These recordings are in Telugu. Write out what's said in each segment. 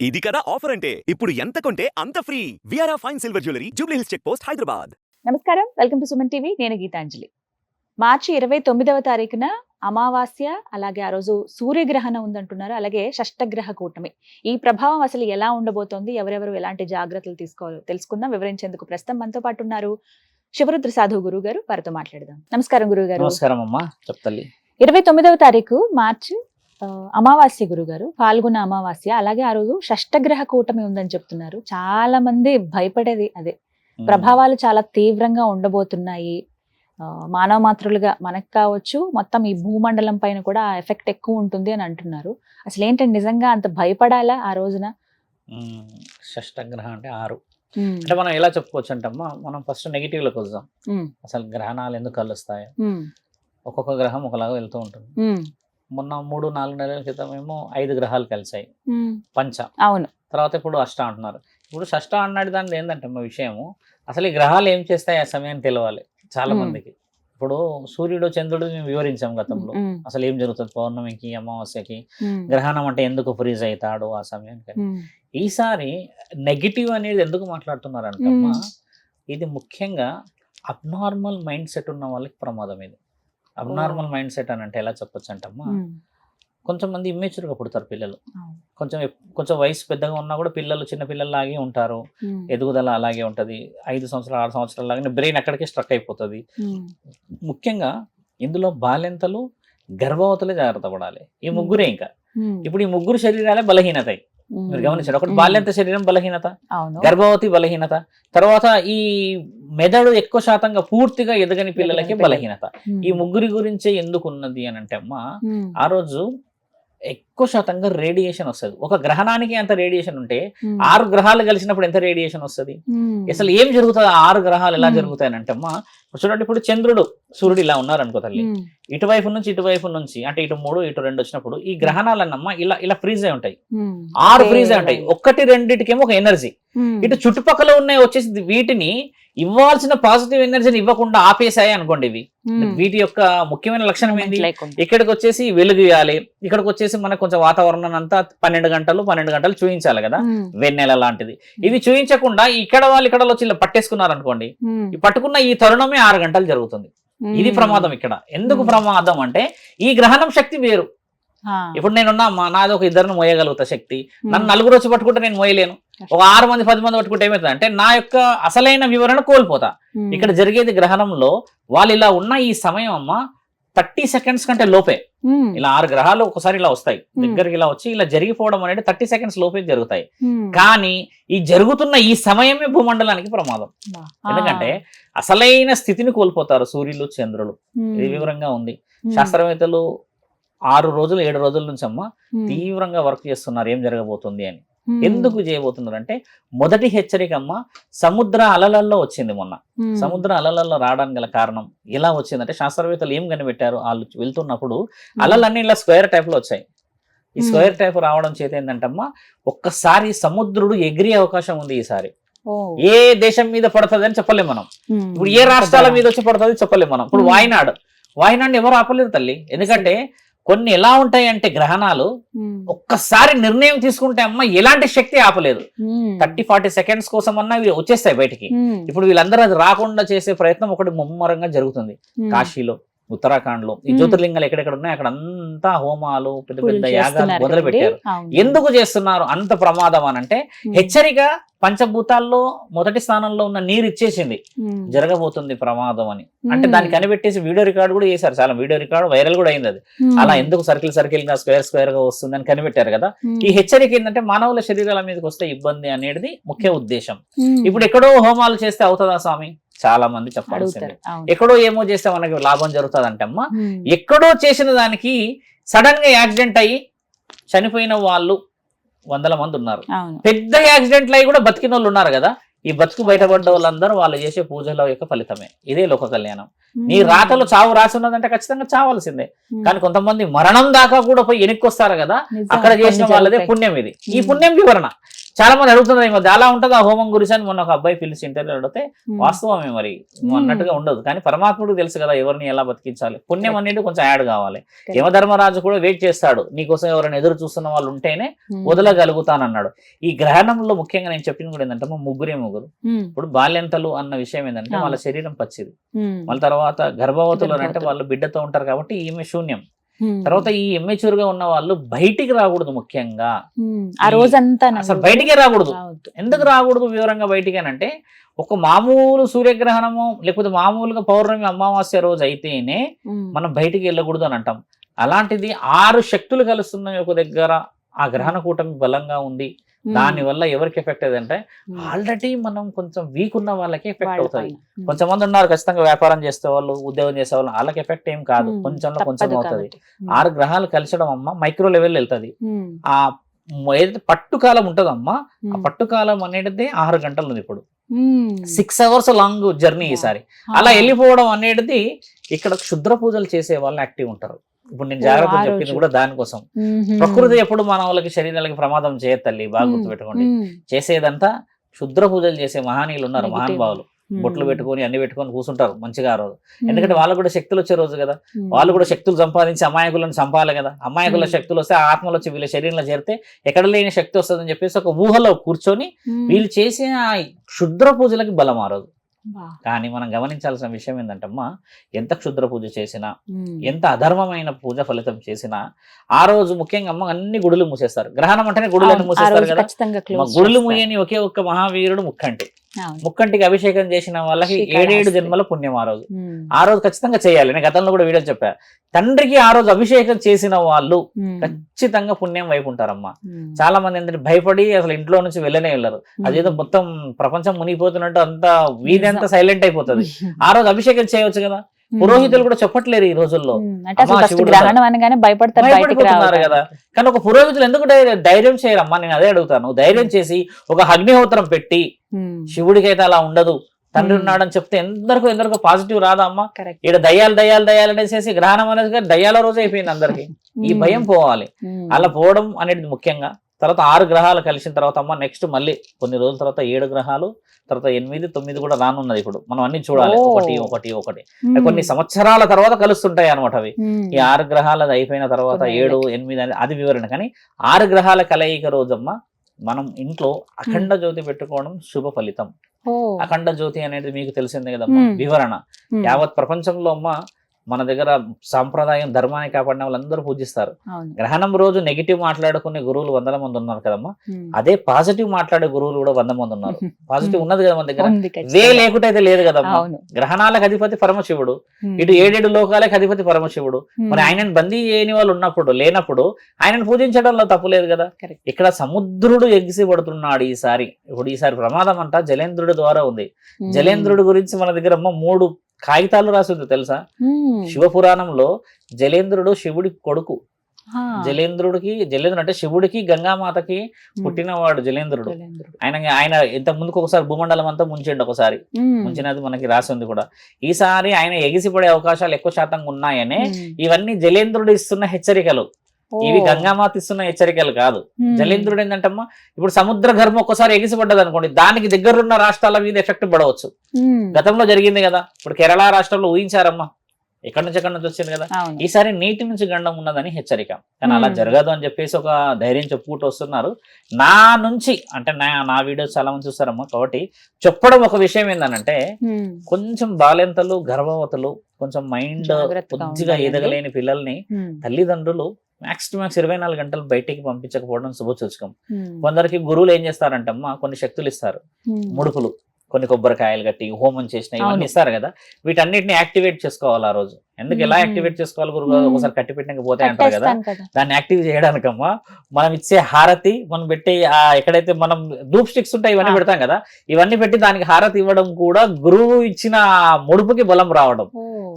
ఇది కదా ఆఫర్ అంటే. ఇప్పుడు ఎంత కొంటే అంత free విఆర్ఆ fine silver jewellery Jubilee Hills check post Hyderabad నమస్కారం వెల్కమ్ టు సుమన్ టీవీ నేను గీతాంజలి. మార్చి ఇరవై తొమ్మిదవ తారీఖున అమావాస్య అలాగే ఆ రోజు సూర్యగ్రహణం ఉందంటున్నారు. అలాగే షష్టగ్రహ కూటమి. ఈ ప్రభావం అసలు ఎలా ఉండబోతోంది? ఎవరెవరు ఎలాంటి జాగ్రత్తలు తీసుకోవాలో తెలుసుకుందాం. వివరించేందుకు ప్రస్తుతం మనతో పాటు ఉన్నారు శివరుద్ర సాధు గురువు గారు వారితో మాట్లాడదాం. నమస్కారం గురువు గారు నమస్కారం అమ్మా. చెప్తల్లి ఇరవై తొమ్మిదవ తారీఖు మార్చి అమావాస్య గురుగారు పాల్గొన్న అమావాస్య అలాగే ఆ రోజు షష్టగ్రహ కూటమి ఉందని చెప్తున్నారు. చాలా మంది భయపడేది అదే. ప్రభావాలు చాలా తీవ్రంగా ఉండబోతున్నాయి. మానవ మాతృలుగా మనకు కావచ్చు మొత్తం ఈ భూమండలం పైన కూడా ఎఫెక్ట్ ఎక్కువ ఉంటుంది అని అంటున్నారు. అసలు ఏంటంటే నిజంగా అంత భయపడాలా ఆ రోజున? షష్టగ్రహం అంటే ఆరు. అంటే మనం ఎలా చెప్పుకోవచ్చు అంటమ్మా మనం ఫస్ట్ నెగిటివ్లోకి వద్దాం. అసలు గ్రహణాలు ఎందుకు కలుస్తాయి. ఒక్కొక్క గ్రహం ఒకలాగా వెళ్తూ ఉంటుంది. మొన్న మూడు నాలుగు నెలల క్రితం ఏమో ఐదు గ్రహాలు కలిసాయి. పంచ. అవును. తర్వాత ఇప్పుడు అష్ట అంటున్నారు. ఇప్పుడు షష్ట అన్నాడు దాని ఏంటంటే మా విషయము అసలు ఈ గ్రహాలు ఏం చేస్తాయి ఆ సమయాన్ని తెలియాలి చాలా. మందికి. ఇప్పుడు సూర్యుడు చంద్రుడు మేము వివరించాం గతంలో. అసలు ఏం జరుగుతుంది? పౌర్ణమికి అమావాస్యకి గ్రహణం అంటే ఎందుకు ఫ్రీజ్ అవుతాడు ఆ సమయానికి? ఈసారి నెగిటివ్ అనేది ఎందుకు మాట్లాడుతున్నారంటమ్మా మ్మ్. ఇది ముఖ్యంగా అబ్నార్మల్ మైండ్ సెట్ ఉన్న వాళ్ళకి ప్రమాదం ఇది. అబ్నార్మల్ మైండ్ సెట్ అని అంటే ఎలా చెప్పొచ్చు అంటమ్మా. కొంచెం మంది ఇమ్మేచురుగా పుడతారు పిల్లలు. కొంచెం కొంచెం వయసు పెద్దగా ఉన్నా కూడా పిల్లలు చిన్న పిల్లల్లాగే ఉంటారు. ఉమ్, ఎదుగుదల అలాగే ఉంటది. ఐదు సంవత్సరాలు ఆరు సంవత్సరాల లాగానే బ్రెయిన్ అక్కడికే స్ట్రక్ అయిపోతుంది. ముఖ్యంగా ఇందులో బాల్యంతలు గర్భవతులే జాగ్రత్త పడాలి. ఈ ముగ్గురే ఇంకా. ఇప్పుడు ఈ ముగ్గురు శరీరాలే బలహీనత. ఉమ్. మీరు గమనించారు? ఒకటి. బాల్యంత శరీరం బలహీనత గర్భవతి బలహీనత తర్వాత ఈ మెదడు ఎక్కువ శాతంగా పూర్తిగా ఎదగని పిల్లలకి. బలహీనత. ఈ ముగ్గురి గురించే ఎందుకు ఉన్నది అని అంటే అమ్మా ఆ రోజు ఎక్కువ శాతంగా రేడియేషన్ వస్తుంది. ఒక గ్రహణానికి అంత రేడియేషన్ ఉంటే ఉమ్, ఆరు గ్రహాలు కలిసినప్పుడు ఎంత రేడియేషన్ వస్తుంది? ఉమ్, అసలు ఏం జరుగుతుంది? ఆరు గ్రహాలు ఎలా Hmm. జరుగుతాయి అంటే అమ్మా చూడండి ఇప్పుడు చంద్రుడు సూర్యుడు ఇలా ఉన్నారు అనుకో తల్లి ఇటువైపు నుంచి ఇటువైపు నుంచి అంటే ఇటు మూడు ఇటు రెండు వచ్చినప్పుడు ఈ గ్రహణాలన్నమ్మా ఇలా ఇలా ఫ్రీజ్ అయి ఉంటాయి. ఆరు. ఫ్రీజ్ అయి ఉంటాయి. ఒక్కటి రెండిటికేమో ఒక ఎనర్జీ ఇటు చుట్టుపక్కల ఉన్నాయి వచ్చేసి వీటిని ఇవ్వాల్సిన పాజిటివ్ ఎనర్జీని ఇవ్వకుండా ఆపేసాయి అనుకోండి ఇవి. వీటి యొక్క ముఖ్యమైన లక్షణం ఏంటి. ఇక్కడికి వచ్చేసి వెలుగు ఇవ్వాలి ఇక్కడికి వచ్చేసి మనకు కొంచెం వాతావరణం అంతా పన్నెండు గంటలు పన్నెండు గంటలు చూపించాలి కదా? వెన్నెల లాంటిది. ఇవి చూపించకుండా ఇక్కడ వాళ్ళు ఇక్కడ వచ్చి పట్టేసుకున్నారు అనుకోండి పట్టుకున్న ఈ తరుణమే ఆరు గంటలు జరుగుతుంది. ఇది. ప్రమాదం ఇక్కడ. ఎందుకు. ప్రమాదం అంటే ఈ గ్రహణం శక్తి వేరు. ఇప్పుడు నేనున్నా మా నాది ఒక ఇద్దరిని మోయగలుగుతా శక్తి. నన్ను నలుగురు వచ్చి పట్టుకుంటే నేను మోయలేను. ఒక ఆరు మంది పది మంది పట్టుకుంటే ఏమవుతుంది అంటే నా యొక్క అసలైన వివరణ కోల్పోతా. ఇక్కడ జరిగేది గ్రహణంలో వాళ్ళు ఇలా ఉన్న ఈ సమయం అమ్మ థర్టీ సెకండ్స్ కంటే లోపే. ఇలా ఆరు గ్రహాలు ఒకసారి ఇలా వస్తాయి. దగ్గరికి ఇలా వచ్చి ఇలా జరిగిపోవడం అనేది థర్టీ సెకండ్స్ లోపే జరుగుతాయి. కానీ ఈ జరుగుతున్న ఈ సమయమే భూమండలానికి ప్రమాదం. ఎందుకంటే అసలైన స్థితిని కోల్పోతారు సూర్యులు చంద్రులు. ఇది వివరంగా ఉంది. శాస్త్రవేత్తలు ఆరు రోజులు ఏడు రోజుల నుంచి అమ్మ తీవ్రంగా వర్క్ చేస్తున్నారు. ఏం జరగబోతుంది అని. ఎందుకు చేయబోతున్నారు అంటే మొదటి హెచ్చరిక అమ్మ సముద్ర అలలల్లో వచ్చింది మొన్న. ఉమ్, సముద్ర అలలల్లో రావడానికి గల కారణం ఎలా వచ్చిందంటే శాస్త్రవేత్తలు ఏం కనిపెట్టారు? వాళ్ళు వెళ్తున్నప్పుడు ఉమ్, అలలన్నీ ఇలా స్క్వేర్ టైప్లో వచ్చాయి. ఈ Hmm. స్క్వేర్ టైప్ రావడం చేత ఏంటంటమ్మా ఒక్కసారి సముద్రుడు ఎగిరే అవకాశం ఉంది ఈసారి. ఏ దేశం మీద పడుతుంది అని చెప్పలేం మనం. ఇప్పుడు ఏ రాష్ట్రాల మీద వచ్చి పడుతుంది చెప్పలేం మనం. ఇప్పుడు Hmm. వాయనాడు. వాయనాడు ఎవరు ఆపలేరు తల్లి? ఎందుకంటే కొన్ని ఎలా ఉంటాయి అంటే గ్రహణాలు ఒక్కసారి నిర్ణయం తీసుకుంటే అమ్మ ఎలాంటి శక్తి ఆపలేదు. థర్టీ ఫార్టీ సెకండ్స్ కోసం అన్నా ఇవి వచ్చేస్తాయి బయటికి. ఇప్పుడు వీళ్ళందరూ అది రాకుండా చేసే ప్రయత్నం ఒకటి ముమ్మరంగా జరుగుతుంది. కాశీలో. ఉత్తరాఖండ్లో ఈ. జ్యోతిర్లింగాలు ఎక్కడెక్కడ ఉన్నాయి అక్కడ అంతా హోమాలు పెద్ద పెద్ద యాగాలు మొదలు? పెట్టారు. ఎందుకు చేస్తున్నారు అంత ప్రమాదం అని అంటే హెచ్చరిక పంచభూతాల్లో మొదటి స్థానంలో ఉన్న నీరు ఇచ్చేసింది. జరగబోతుంది ప్రమాదం అని. అంటే దాన్ని కనిపెట్టేసి వీడియో రికార్డు కూడా చేశారు. చాలా వీడియో రికార్డు వైరల్ కూడా అయింది అది. అలా ఎందుకు సర్కిల్ సర్కిల్గా స్క్వేర్ స్క్వేర్గా వస్తుంది అని కనిపెట్టారు కదా. ఈ హెచ్చరిక ఏంటంటే మానవుల శరీరాల మీదకి వస్తే ఇబ్బంది అనేది ముఖ్య ఉద్దేశం. ఇప్పుడు ఎక్కడో హోమాలు చేస్తే అవుతుందా స్వామి? చాలా మంది చెప్పాల్సిందే. ఎక్కడో ఏమో చేస్తే మనకి లాభం జరుగుతుంది అంటే అమ్మా ఉమ్, ఎక్కడో చేసిన దానికి సడన్గా యాక్సిడెంట్ అయ్యి చనిపోయిన వాళ్ళు వందల మంది ఉన్నారు. పెద్ద యాక్సిడెంట్లు అయ్యి కూడా బతికిన వాళ్ళు ఉన్నారు కదా. ఈ బతుకు బయటపడ్డ వాళ్ళందరూ వాళ్ళు చేసే పూజల యొక్క ఫలితమే. ఇదే లోక కళ్యాణం. నీ రాతలో చావు రాసి ఉన్నదంటే ఖచ్చితంగా చావాల్సిందే. కానీ కొంతమంది మరణం దాకా కూడా పోయి వెనక్కి వస్తారు కదా. అక్కడ చేసిన వాళ్ళదే. పుణ్యం ఇది. ఈ. పుణ్యం వివరణ. చాలా మంది అడుగుతున్నారు మధ్య అలా ఉంటుంది ఆ హోమం గురించి అని మొన్న ఒక అబ్బాయి పిలిచి ఇంటర్వ్యూ అడిగితే. వాస్తవమే మరి. అన్నట్టుగా ఉండదు కానీ పరమాత్ముడికి తెలుసు కదా ఎవరిని ఎలా బతికించాలి పుణ్యం. అనేది కొంచెం యాడ్ కావాలి. యమధర్మరాజు కూడా వెయిట్ చేస్తాడు నీకోసం ఎవరైనా ఎదురు చూస్తున్న వాళ్ళు ఉంటేనే. వదలగలుగుతానన్నాడు ఈ గ్రహణంలో ముఖ్యంగా నేను చెప్పిన కూడా ఏంటంటే ముగ్గురే ముగ్గురు. ఇప్పుడు బాల్యంతలు అన్న విషయం ఏంటంటే. వాళ్ళ శరీరం పచ్చిది. మళ్ళీ తర్వాత గర్భవతులు అంటే. వాళ్ళు బిడ్డతో ఉంటారు కాబట్టి ఈమె శూన్యం. తర్వాత ఈ immature గా ఉన్న వాళ్ళు బయటికి రాకూడదు ముఖ్యంగా. ఆ రోజంతా అసలు బయటికే రాకూడదు. ఎందుకు రాకూడదు వివరంగా బయటికి అంటే ఒక మామూలు సూర్యగ్రహణము లేకపోతే మామూలుగా పౌర్ణమి అమావాస్య రోజు అయితేనే. మనం బయటికి వెళ్ళకూడదు అని అంటాం. అలాంటిది ఆరు శక్తులు కలుస్తున్నాయి ఒక దగ్గర. ఆ గ్రహణ కూటమి బలంగా ఉంది. ఉమ్. దాని వల్ల ఎవరికి ఎఫెక్ట్ అంటే. ఆల్రెడీ మనం కొంచెం వీక్ ఉన్న వాళ్ళకి ఎఫెక్ట్ అవుతుంది. కొంతమంది ఉన్నారు ఖచ్చితంగా వ్యాపారం చేసే వాళ్ళు ఉద్యోగం చేసే వాళ్ళు వాళ్ళకి ఎఫెక్ట్ ఏం కాదు. కొంచెంలో కొంచెం అవుతుంది. ఆరు గ్రహాలు కలిసడం అమ్మ మైక్రో లెవెల్ వెళ్తుంది. ఆ ఏదైతే పట్టుకాలం ఉంటుందమ్మా ఆ. పట్టుకాలం అనేది ఆరు గంటలు ఉంది ఇప్పుడు. Six hours long journey. ఈసారి. అలా వెళ్ళిపోవడం అనేది ఇక్కడ క్షుద్ర పూజలు చేసే వాళ్ళు యాక్టివ్ ఉంటారు ఇప్పుడు నేను జాగ్రత్త ఆ చెప్పింది రోజు. కూడా దానికోసం. ప్రకృతి ఎప్పుడు మన వాళ్ళకి శరీరాలకి ప్రమాదం చేయదు తల్లి బాగా. గుర్తుపెట్టుకోండి. చేసేదంతా క్షుద్ర పూజలు చేసే మహానీయులు ఉన్నారు. మహానుభావులు. బొట్లు పెట్టుకొని అన్ని పెట్టుకొని కూర్చుంటారు మంచిగా ఆ రోజు. ఎందుకంటే వాళ్ళకు కూడా శక్తులు వచ్చే రోజు కదా. వాళ్ళు కూడా శక్తులు సంపాదించి అమాయకులను చంపాలి కదా అమాయకుల. శక్తులు వస్తే ఆ ఆత్మలు వచ్చి వీళ్ళ శరీరంలో చేరితే ఎక్కడ లేని శక్తి వస్తుందని చెప్పేసి ఒక ఊహలో కూర్చొని. వీళ్ళు చేసే ఆ క్షుద్ర పూజలకి బలం మారదు వా. కానీ మనం గమనించాల్సిన విషయం ఏంటంటమ్మా ఎంత క్షుద్ర పూజ చేసినా. ఎంత అధర్మమైన పూజ ఫలితం చేసినా ఆ రోజు ముఖ్యంగా అమ్మ అన్ని గుడులు మూసేస్తారు గ్రహణం అంటేనే గుడులను మూసేస్తారు కదా గుడులు. మూయని ఒకే ఒక్క మహావీరుడు ముక్కంటి. ముక్కంటికి అభిషేకం చేసిన వాళ్ళకి. ఏడేడు జన్మల పుణ్యం ఆ రోజు. ఆ రోజు ఖచ్చితంగా చేయాలి నేను గతంలో కూడా వీడియో చెప్పా తండ్రికి ఆ రోజు అభిషేకం చేసిన వాళ్ళు. ఖచ్చితంగా పుణ్యం వైపు ఉంటారమ్మా. చాలా మంది ఏంటంటే భయపడి అసలు ఇంట్లో నుంచి వెళ్ళనే వెళ్ళరు అదేదో మొత్తం ప్రపంచం మునిగిపోతున్నట్టు అంతా వీధంతా సైలెంట్ అయిపోతుంది ఆ రోజు అభిషేకం చేయవచ్చు కదా. పురోహితులు కూడా చెప్పట్లేరు ఈ రోజుల్లో రావడానికి. కదా. కానీ ఒక పురోహితులు ఎందుకు ధైర్యం- చేయరమ్మా నేను అదే అడుగుతాను ధైర్యం చేసి ఒక అగ్నిహోత్రం పెట్టి ఉమ్. శివుడికి అయితే అలా ఉండదు తండ్రి. ఉన్నాడని చెప్తే ఎందరికో ఎందరికో పాజిటివ్ రాదా అమ్మా. ఇక్కడ దయ్యాలు దయ్యాలు దయ్యాలు అనేసి గ్రహణం అనేది దయ్యాల రోజు అయిపోయింది అందరికి ఈ. భయం పోవాలి. అలా పోవడం అనేది ముఖ్యంగా తర్వాత ఆరు గ్రహాలు కలిసిన తర్వాత అమ్మ నెక్స్ట్ మళ్ళీ కొన్ని రోజుల తర్వాత ఏడు గ్రహాలు తర్వాత ఎనిమిది తొమ్మిది కూడా రానున్నది ఇప్పుడు మనం అన్ని చూడాలి. ఒకటి ఒకటి ఒకటి. కొన్ని సంవత్సరాల తర్వాత కలుస్తుంటాయి అనమాట అవి. ఈ ఆరు గ్రహాలు అయిపోయిన తర్వాత ఏడు ఎనిమిది అని అది వివరణ కానీ ఆరు గ్రహాల కలయిక రోజమ్మ మనం ఇంట్లో అఖండ జ్యోతి పెట్టుకోవడం శుభ ఫలితం. అఖండ జ్యోతి అనేది మీకు తెలిసిందే కదమ్మా. వివరణ. యావత్ ప్రపంచంలో అమ్మ మన దగ్గర సాంప్రదాయం ధర్మాన్ని కాపాడిన వాళ్ళందరూ పూజిస్తారు. గ్రహణం రోజు నెగిటివ్ మాట్లాడుకునే గురువులు వందల మంది ఉన్నారు కదమ్మా. అదే పాజిటివ్ మాట్లాడే గురువులు కూడా వంద మంది ఉన్నారు పాజిటివ్ ఉన్నది కదా మన దగ్గర వే. లేకుంటే అయితే లేదు కదమ్మా గ్రహణాలకు అధిపతి పరమశివుడు. ఇటు ఏడేడు లోకాలకు అధిపతి పరమశివుడు. మరి ఆయనను బందీ చేయని వాళ్ళు ఉన్నప్పుడు లేనప్పుడు ఆయనను పూజించడంలో తప్పు లేదు కదా. ఇక్కడ సముద్రుడు ఎగిసి పడుతున్నాడు ఈసారి ఇప్పుడు ఈసారి ప్రమాదం అంట జలేంద్రుడి ద్వారా ఉంది. జలేంద్రుడి గురించి మన దగ్గర మూడు కాగితాలు రాసి ఉంది తెలుసా. శివపురాణంలో జలేంద్రుడు శివుడి కొడుకు. జలేంద్రుడికి జలేంద్రుడు అంటే శివుడికి గంగామాతకి. పుట్టినవాడు జలేంద్రుడు. ఆయన ఆయన ఇంత ముందుకు ఒకసారి భూమండలం అంతా ముంచిండు ఒకసారి. ముంచినది మనకి రాసి ఉంది కూడా ఈసారి ఆయన ఎగిసిపడే అవకాశాలు ఎక్కువ శాతం ఉన్నాయనే. ఇవన్నీ జలేంద్రుడు ఇస్తున్న హెచ్చరికలు. ఇవి గంగామాత ఇస్తున్న హెచ్చరికలు కాదు. జలేంద్రుడు ఏంటంటమ్మా ఇప్పుడు సముద్ర గర్భం ఒక్కసారి ఎగిసిపడ్డది అనుకోండి దానికి దగ్గరున్న రాష్ట్రాల మీద ఎఫెక్ట్ పడవచ్చు. గతంలో జరిగింది కదా ఇప్పుడు కేరళ రాష్ట్రంలో ఊహించారమ్మా ఎక్కడి నుంచి ఎక్కడి నుంచి వచ్చింది కదా ఈసారి నీటి నుంచి గండం ఉన్నదని హెచ్చరిక కానీ అలా. జరగదు అని చెప్పేసి ఒక ధైర్యం చెప్పుకుంటూ వస్తున్నారు నా నుంచి అంటే నా నా వీడియోస్ చాలా మంది చూస్తారమ్మా కాబట్టి చెప్పడం ఒక విషయం ఉమ్. కొంచెం బాలెంతలు గర్భవతులు కొంచెం మైండ్ కొద్దిగా. ఎదగలేని పిల్లల్ని. తల్లిదండ్రులు మ్యాక్స్ టు మ్యాక్స్ ఇరవై నాలుగు గంటలు బయటికి పంపించకపోవడం శుభసూచకం ఉమ్. కొందరికి గురువులు ఏం చేస్తారంటమ్మా కొన్ని శక్తులు ఇస్తారు ఉమ్. ముడుపులు కొన్ని కొబ్బరికాయలు కట్టి హోమం చేసిన ఇవన్నీ. ఇస్తారు కదా వీటన్నిటిని యాక్టివేట్ చేసుకోవాలి ఆ రోజు ఎందుకు ఎలా మ్మ్. యాక్టివేట్ చేసుకోవాలి గురువు గారు? ఒకసారి కట్టి పెట్టినాక పోతే అంటారు కదా దాన్ని యాక్టివ్ చేయడానికమ్మా మనం ఇచ్చే హారతి మనం పెట్టే ఆ ఎక్కడైతే మనం ధూప్ స్టిక్స్ ఉంటాయి ఇవన్నీ. పెడతాం కదా ఇవన్నీ పెట్టి దానికి హారతి ఇవ్వడం కూడా గురువు ఇచ్చిన ముడుపుకి బలం రావడం.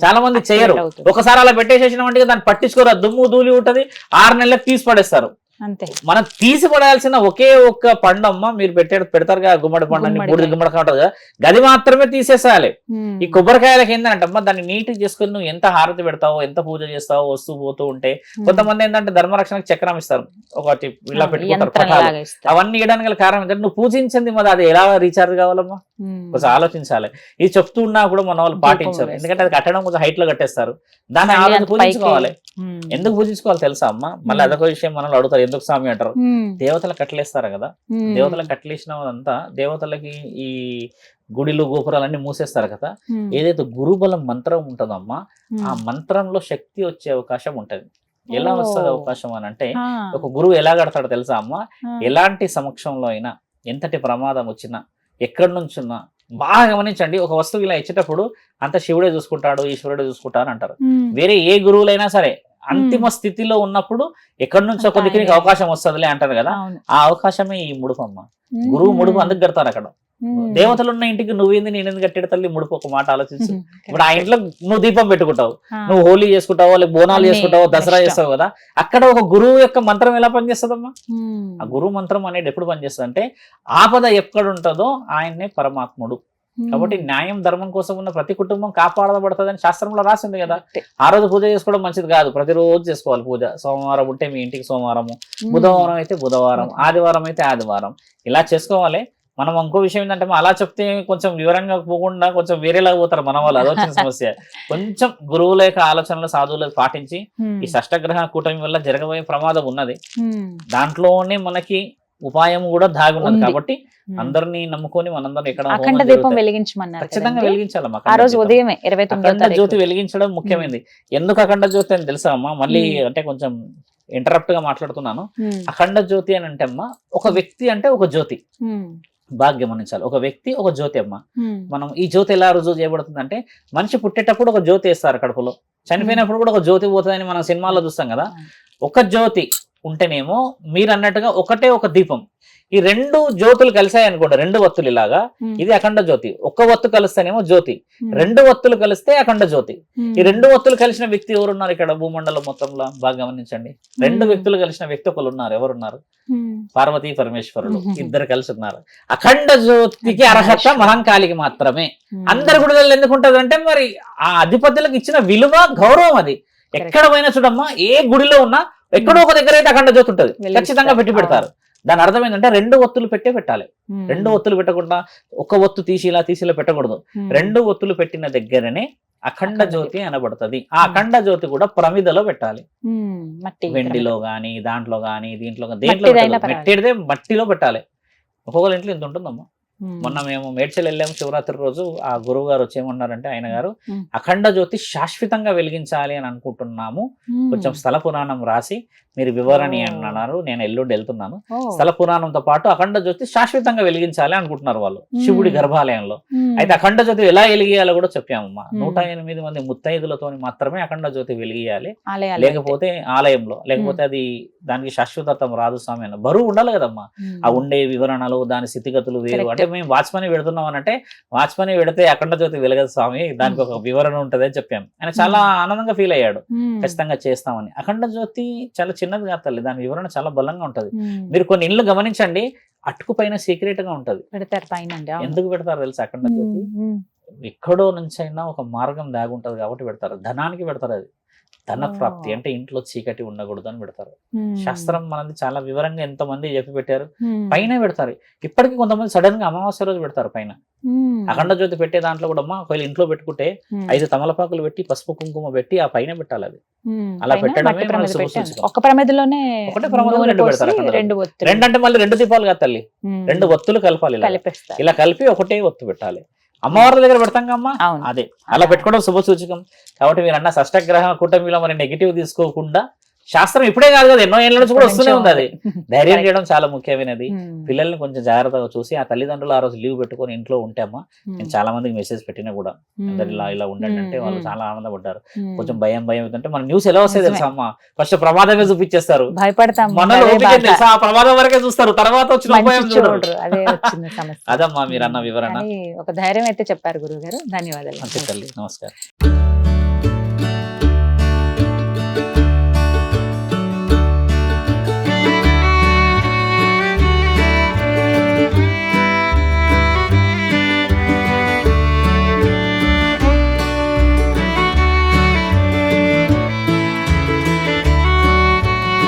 చాలా మంది చేయరు. ఒకసారి అలా పెట్టేసేసిన అంటే దాన్ని పట్టించుకోరు. దుమ్ము ధూళి ఉంటది. ఆరు నెలలకు తీసి పడేస్తారు. అంతే మనం తీసి పడాల్సిన ఒకే ఒక్క పండు అమ్మ మీరు పెట్టే పెడతారుగా గుమ్మడి పండు అని గుమ్మడికాయ. బూడిద గుమ్మడికాయ ఉంటుంది కదా గది మాత్రమే తీసేసేయాలి ఉమ్. ఈ కొబ్బరికాయలకి ఏంటంటే అమ్మ దాన్ని నీట్ చేసుకుని నువ్వు ఎంత హారతి పెడతావో ఎంత పూజ చేస్తావో వస్తూ పోతూ ఉంటే. కొంతమంది ఏంటంటే ధర్మరక్షణకి చక్రం ఇస్తారు ఒకటి ఇలా పెట్టుకుంటారు. అవన్నీ ఇవ్వడానికి గల కారణం ఏంటంటే నువ్వు పూజించింది మరి అది ఎలా రీఛార్జ్ కావాలమ్మా. కొంచెం ఆలోచించాలి ఇది చెప్తూ ఉన్నా కూడా మన వాళ్ళు పాటించారు. ఎందుకంటే అది కట్టడం కొంచెం హైట్లో కట్టేస్తారు దాన్ని ఆలోచన పూజించుకోవాలి. ఎందుకు పూజించుకోవాలి తెలుసా అమ్మ మళ్ళీ. అదొక విషయం మనల్ని అడుగుతారు ఎందుకు స్వామి అంటారు. దేవతలు కట్టలేస్తారు కదా ఉమ్. దేవతలకు కట్టలేసినదంతా దేవతలకి ఈ గుడిలు గోపురాలన్నీ మూసేస్తారు కదా. ఏదైతే గురుబలం మంత్రం ఉంటుందమ్మా. ఆ మంత్రంలో శక్తి వచ్చే అవకాశం ఉంటది ఎలా. వస్తుంది అవకాశం అని అంటే ఒక గురువు ఎలా కడతాడో తెలుసా అమ్మ. ఎలాంటి సమక్షంలో అయినా ఎంతటి ప్రమాదం వచ్చినా ఎక్కడి నుంచి ఉన్నా బాగా గమనించండి ఒక వస్తువు ఇలా ఇచ్చేటప్పుడు అంత శివుడే చూసుకుంటాడు ఈశ్వరుడే చూసుకుంటాడు అంటారు. వేరే ఏ గురువులైనా సరే అంతిమ స్థితిలో ఉన్నప్పుడు ఎక్కడి నుంచో కొద్దికి. అవకాశం వస్తుందిలే అంటారు కదా. ఆ అవకాశమే ఈ ముడుపు అమ్మ గురువు ముడుపు అందుకు కడతారు అక్కడ. దేవతలు ఉన్న ఇంటికి నువ్వేంది నేను ఎందుకు కట్టాడు తల్లి ముడుపు ఒక మాట ఆలోచించు. ఇప్పుడు ఆ ఇంట్లో నువ్వు దీపం పెట్టుకుంటావు. నువ్వు హోలీ చేసుకుంటావో లేక బోనాలు చేసుకుంటావో దసరా. చేస్తావు కదా అక్కడ ఒక గురువు యొక్క మంత్రం ఎలా పనిచేస్తుందమ్మా. ఆ గురువు మంత్రం అనేది ఎప్పుడు పనిచేస్తుంది అంటే ఆపద ఎక్కడ ఉంటుందో ఆయన్నే పరమాత్ముడు కాబట్టి. న్యాయం ధర్మం కోసం ఉన్న ప్రతి కుటుంబం కాపాడబడుతుందని శాస్త్రంలో రాసింది కదా. ఆ రోజు పూజ చేసుకోవడం మంచిది కాదు ప్రతిరోజు చేసుకోవాలి పూజ సోమవారం ఉంటే మీ ఇంటికి సోమవారము. బుధవారం అయితే బుధవారం. ఆదివారం అయితే ఆదివారం ఇలా చేసుకోవాలి మనం ఇంకో విషయం ఏంటంటే అలా చెప్తే కొంచెం వివరంగా పోకుండా కొంచెం వేరేలా పోతారు మన వాళ్ళు అదొచ్చిన సమస్య కొంచెం గురువుల యొక్క ఆలోచనలు సాధువులు పాటించి. ఈ షష్టగ్రహ కూటమి వల్ల జరగబోయే ప్రమాదం ఉన్నది. దాంట్లోనే మనకి ఉపాయం కూడా దాగి ఉన్నది. కాబట్టి. అందరినీ నమ్ముకొని మనందరం ఎక్కడ హోమం అఖండ దీపం. వెలిగించమన్నారు ఖచ్చితంగా? వెలిగించాలమ్మా ఆ రోజు. ఉదయమే ఇరవై అఖండ జ్యోతి వెలిగించడం ముఖ్యమైనది ఎందుకు అఖండ జ్యోతి అని తెలుసా అమ్మా మళ్ళీ. అంటే కొంచెం ఇంటరప్ట్గా మాట్లాడుతున్నాను. అఖండ జ్యోతి అని అంటే అమ్మా ఒక వ్యక్తి అంటే ఒక జ్యోతి. బాగా గమనించాలి ఒక వ్యక్తి ఒక జ్యోతి అమ్మ. మనం ఈ జ్యోతి ఎలా రుజువు చేయబడుతుంది అంటే మనిషి పుట్టేటప్పుడు ఒక జ్యోతి వేస్తారు కడుపులో చనిపోయినప్పుడు కూడా ఒక జ్యోతి పోతుందని మనం సినిమాల్లో చూస్తాం కదా. ఒక జ్యోతి ఉంటేనేమో మీరు అన్నట్టుగా ఒకటే ఒక దీపం ఈ రెండు జ్యోతులు కలిసాయి అనుకోండి రెండు వత్తులు ఇలాగా. ఇది అఖండ జ్యోతి ఒక్క వత్తు కలిస్తేనేమో జ్యోతి. రెండు వత్తులు కలిస్తే అఖండ జ్యోతి. ఈ రెండు వత్తులు కలిసిన వ్యక్తి ఎవరున్నారు ఇక్కడ భూమండలం మొత్తంలో బాగా గమనించండి రెండు. వ్యక్తులు కలిసిన వ్యక్తి ఒకరు ఉన్నారు ఎవరున్నారు. పార్వతీ పరమేశ్వరుడు. ఇద్దరు కలిసి ఉన్నారు అఖండ జ్యోతికి అర్హత మహంకాళికి మాత్రమే. అందరి గుడిలో ఎందుకు ఉంటది అంటే మరి ఆ అధిపతులకు ఇచ్చిన విలువ గౌరవం అది ఎక్కడ పోయినా చూడమ్మా ఏ గుడిలో ఉన్నా ఎక్కడో ఒక దగ్గర అయితే అఖండ జ్యోతి ఉంటది. ఖచ్చితంగా పెట్టి పెడతారు. దాని అర్థం ఏంటంటే రెండు ఒత్తులు పెట్టే పెట్టాలి. రెండు ఒత్తులు పెట్టకుండా ఒక ఒత్తు తీసి ఇలా తీసి ఇలా పెట్టకూడదు. రెండు ఒత్తులు పెట్టిన దగ్గరనే అఖండ జ్యోతి అనబడుతుంది. ఆ అఖండ జ్యోతి కూడా ప్రమిదలో పెట్టాలి. వెండిలో గాని దాంట్లో గాని దీంట్లో గాని దేంట్లో. మట్టిదే మట్టిలో పెట్టాలి. ఒక్కొక్కరి ఇంట్లో ఇంత ఉంటుందమ్మా. మొన్న మేము మేడ్చల్ వెళ్ళాము శివరాత్రి రోజు ఆ గురువు గారు వచ్చి ఏమన్నారంటే ఆయన గారు. అఖండ జ్యోతి శాశ్వతంగా వెలిగించాలి అని అనుకుంటున్నాము. కొంచెం స్థల పురాణం రాసి మీరు వివరణి అన్నారు నేను ఎల్లుండి వెళ్తున్నాను. స్థల పురాణంతో పాటు అఖండ జ్యోతి శాశ్వతంగా వెలిగించాలి అనుకుంటున్నారు వాళ్ళు. శివుడి గర్భాలయంలో. అయితే అఖండ జ్యోతి ఎలా వెలిగియాలో కూడా చెప్పామమ్మా. నూట ఎనిమిది మంది ముత్తైదులతో మాత్రమే అఖండ జ్యోతి వెలిగియాలి లేకపోతే ఆలయంలో లేకపోతే అది దానికి శాశ్వతత్వం రాదు స్వామి అన్న బరువు ఉండాలి కదమ్మా. ఆ ఉండే వివరణలు దాని స్థితిగతులు వేరు. అంటే మేము వాచ్మని పెడుతున్నాం అని అంటే వాచ్మని పెడితే అఖండ జ్యోతి వెలగదు స్వామి దానికి ఒక వివరణ ఉంటది అని చెప్పాం ఆయన చాలా ఆనందంగా ఫీల్ అయ్యాడు. ఉమ్. ఖచ్చితంగా చేస్తామని. అఖండ జ్యోతి చాలా చిన్నది కాదు తల్లి దాని వివరణ చాలా బలంగా ఉంటది. మీరు కొన్ని ఇళ్ళు గమనించండి అటుకు పైన సీక్రెట్గా ఉంటది. పెడతారు పైన. ఎందుకు పెడతారు తెలుసు అఖండ జ్యోతి. ఎక్కడో నుంచి అయినా ఒక మార్గం దాగి ఉంటది కాబట్టి పెడతారు. ధనానికి పెడతారు అది. ధన. ప్రాప్తి అంటే ఇంట్లో చీకటి ఉండకూడదు అని పెడతారు. శాస్త్రం మనది చాలా వివరంగా ఎంతో మంది చెప్పి పెట్టారు. పైన పెడతారు ఇప్పటికీ కొంతమంది సడన్గా అమావాస్య రోజు పెడతారు పైన. అఖండ జ్యోతి పెట్టే దాంట్లో కూడా అమ్మా ఒకవేళ ఇంట్లో పెట్టుకుంటే. ఐదు తమలపాకులు పెట్టి పసుపు కుంకుమ పెట్టి ఆ పైన పెట్టాలి అది. అలా ప్రమిద. ఒక్క ప్రమిదలోనే ఒకటే ప్రమిదలో నూనె రెండు పెడతారు. రెండు అంటే మళ్ళీ రెండు దీపాలు కాదు తల్లి. రెండు ఒత్తులు కలపాలి ఇలా కలిపి ఒకటే ఒత్తు పెట్టాలి అమ్మవార్ల దగ్గర పెడతాం అమ్మా అవును. అదే. అలా పెట్టుకోవడం శుభ సూచకం కాబట్టి మీరు అన్న షష్టగ్రహ కూటమిలో మరి నెగిటివ్ తీసుకోకుండా శాస్త్రం ఇప్పుడే కాదు కదా ఎన్నో ఏళ్ళ నుంచి కూడా వస్తూనే ఉంది అది. ధైర్యం. చేయడం చాలా ముఖ్యమైనది. ఉమ్. పిల్లల్ని కొంచెం జాగ్రత్తగా చూసి ఆ తల్లిదండ్రులు ఆ రోజు లీవ్ పెట్టుకొని ఇంట్లో ఉంటే అమ్మా ఉమ్. నేను చాలా మందికి మెసేజ్ పెట్టినా కూడా. ఉమ్. అందరు ఇలా ఇలా ఉండండి అంటే వాళ్ళు. చాలా ఆనందపడ్డారు. కొంచెం భయం భయం అంటే మన న్యూస్ ఎలా వస్తాయి. తెలుసా అమ్మా? ఫస్ట్ ప్రమాదమే చూపించేస్తారు. తెలుసా? ఆ ప్రమాదం వరకే చూస్తారు. తర్వాత వచ్చిన చూడరు. అదమ్మా మీరు అన్న వివరణ ఒక ధైర్యం అయితే చెప్పారు గురువు గారు ధన్యవాదాలు నమస్కారం.